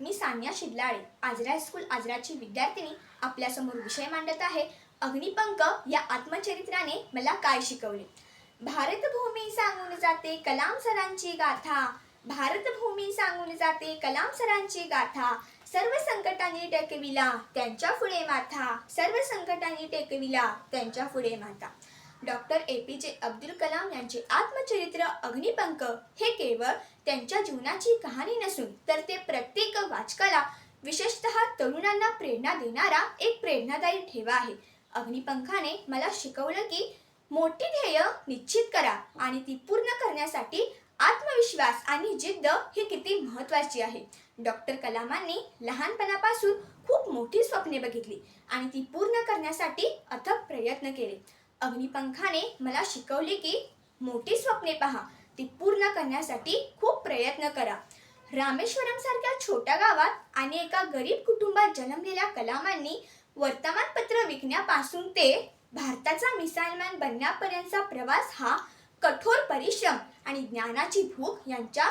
मी Sanya Shidlale Ajara high school आजराची विद्यार्थिनी आपल्यासमोर विषय मांडत आहे. अग्निपंख या आत्मचरित्राने मला काय शिकवले? भारतभूमी सांगून जाते कलाम सरांची गाथा. भारतभूमी सांगून जाते कलाम सरांची गाथा. सर्व संकटांनी टेकविला त्यांच्या पुढे माथा. सर्व संकटांनी टेकविला त्यांच्या पुढे माथा. Doctor A P J Abdul Kalam यांचे आत्मचरित्र अग्निपंख हे केवळ त्यांच्या जीवनाची कहाणी नसून तर ते प्रत्येक वाचकाला विशेषतः तरुणांना प्रेरणा देणारा एक प्रेरणादायी ठेवा आहे. अग्निपंखाने मला शिकवलं की मोठी ध्येय निश्चित करा आणि ती पूर्ण करण्यासाठी आत्मविश्वास आणि जिद्द ही किती महत्वाची आहे. डॉक्टर कलामांनी लहानपणापासून खूप मोठी स्वप्ने बघितली आणि ती पूर्ण करण्यासाठी अथक प्रयत्न केले. अग्निपंखाने मला शिकवले की मोठी स्वप्ने पहा. ती पूर्ण करण्यासाठी खूप प्रयत्न करा. रामेश्वरम सारख्या छोट्या गावात आणि एका गरीब कुटुंबात जन्मलेल्या कलामांनी वर्तमानपत्र विकण्यापासून ते भारताचा मिसाईलमॅन बनण्यापर्यंतचा प्रवास हा कठोर परिश्रम आणि ज्ञानाची भूक यांच्या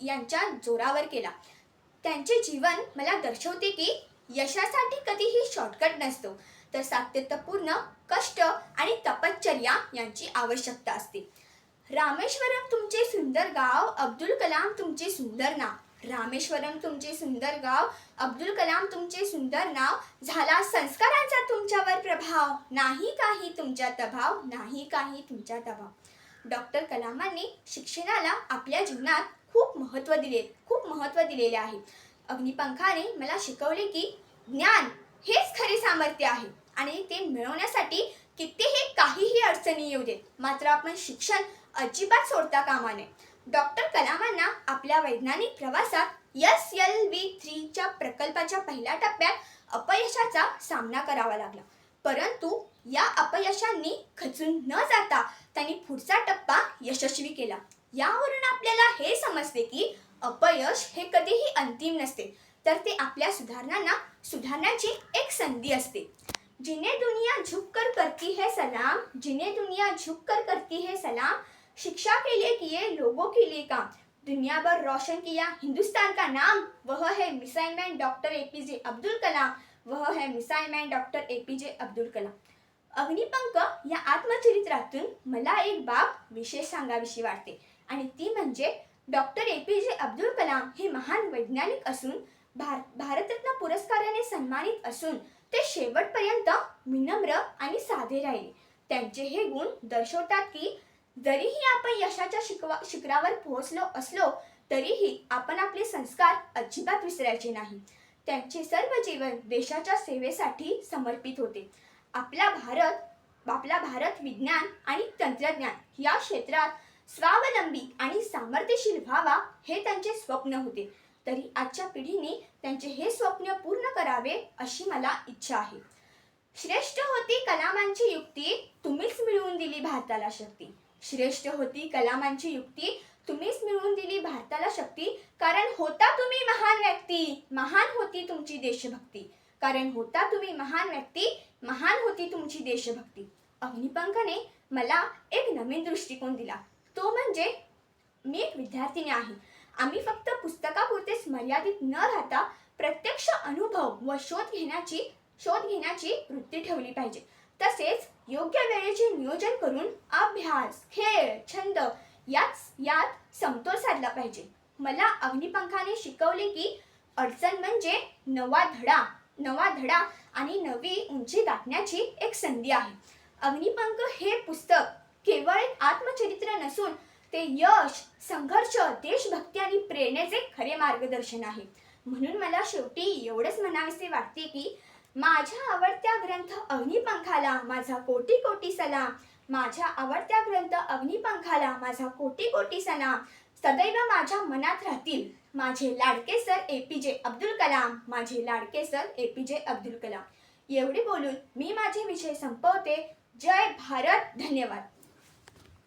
यांच्या जोरावर केला. त्यांचे जीवन मला दर्शवते की यशासाठी कधीही शॉर्टकट नसतो. तर सातत्यपूर्ण कष्ट आणि तपश्चर्या यांची आवश्यकता असते. रामेश्वरम तुमचे सुंदर गाव अब्दुल कलाम तुमचे सुंदर नाव. रामेश्वरम तुमचे सुंदर गाव अब्दुल कलाम तुमचे सुंदर नाव. झाला संस्कारांचा तुमच्यावर प्रभाव. नाही काही तुमच्या दबाव नाही काही तुमच्या दबाव. डॉक्टर कलामांनी शिक्षणाला आपल्या जीवनात खूप महत्त्व दिले खूप महत्त्व दिलेले आहे. अग्निपंखाने मला शिकवले की ज्ञान हेच खरे सामर्थ्य आहे. आणि ते मिळवण्यासाठी कितीही काहीही अडचणी येऊ देत मात्र आपण शिक्षण अजिबात सोडता कामा नये. डॉक्टर कलामांना आपल्या वैज्ञानिक प्रवासात एस एल व्ही थ्रीच्या प्रकल्पाच्या पहिल्या टप्प्यात अपयशाचा सामना करावा लागला. परंतु या अपयशांनी खचून न जाता त्यांनी पुढचा टप्पा यशस्वी केला. यावरून आपल्याला हे समजते की अपयश हे कधीही अंतिम नसते तर ते आपल्या सुधारणांना सुधारण्याची एक संधी असते. जिन्हें दुनिया झुक कर करती है सलाम जिन्हें दुनिया झुक कर करती है सलाम शिक्षा के लिए किए लोगों के लिए काम। दुनिया भर रोशन किया हिंदुस्तान का नाम वह है missile man doctor A P J Abdul Kalam वह है missile man doctor A P J Abdul Kalam. Agnipankh या आत्मचरित्रातून मला एक बाब विशेष सांगाविषयी वाटते आणि ती म्हणजे doctor A P J Abdul Kalam हे महान वैज्ञानिक असून भार भारत पुरस्काराने सन्मानित असून ते शेवटपर्यंत विनम्र आणि साधे राहिले. त्यांचे हे गुण दर्शवतात की जरीही आपण यशाच्या शिकवा शिखरावर पोहोचलो असलो तरीही आपण आपले संस्कार अजिबात विसरायचे नाही. त्यांचे सर्व जीवन देशाच्या सेवेसाठी समर्पित होते. आपला भारत आपला भारत विज्ञान आणि तंत्रज्ञान या क्षेत्रात स्वावलंबी आणि सामर्थ्यशील व्हावा हे त्यांचे स्वप्न होते. तरी आजच्या पिढीने त्यांचे हे स्वप्न पूर्ण करावे अशी मला इच्छा आहे. श्रेष्ठ होती कलामांची युक्ती तुम्हीच मिळवून दिली भारताला शक्ती. श्रेष्ठ होती कलामांची युक्ती तुम्हीच मिळवून दिली भारताला शक्ती. कारण होता तुम्ही महान व्यक्ती महान होती तुमची देशभक्ती. कारण होता तुम्ही महान व्यक्ती महान होती तुमची देशभक्ती. अग्निपंखने मला एक नवीन दृष्टिकोन दिला. तो म्हणजे मी एक विद्यार्थिनी आहे. आम्ही फक्त पुस्तकापुरतेच मर्यादित न राहता प्रत्यक्ष अनुभव व शोध घेण्याची शोध घेण्याची वृत्ती ठेवली पाहिजे. तसेच योग्य वेळेचे नियोजन करून अभ्यास खेळ छंद यात यात समतोल साधला पाहिजे. मला अग्निपंखाने शिकवले की अडचण म्हणजे नवा धडा नवा धडा आणि नवी उंची गाठण्याची एक संधी आहे. अग्निपंख हे पुस्तक केवळ एक आत्मचरित्र नसून ते यश संघर्ष देशभक्ती आणि प्रेरणेचे खरे मार्गदर्शन आहे. म्हणून मला शेवटी एवढंच म्हणावेसे वाटते की माझ्या आवडत्या ग्रंथ अग्निपंखाला माझा कोटी कोटी सलाम. माझ्या आवडत्या ग्रंथ अग्निपंखाला माझा कोटी कोटी सलाम. सदैव माझ्या मनात राहतील माझे लाडके सर ए पी जे अब्दुल कलाम. माझे लाडके सर ए पी जे अब्दुल कलाम. एवढे बोलून मी माझे विषय संपवते. जय भारत. धन्यवाद.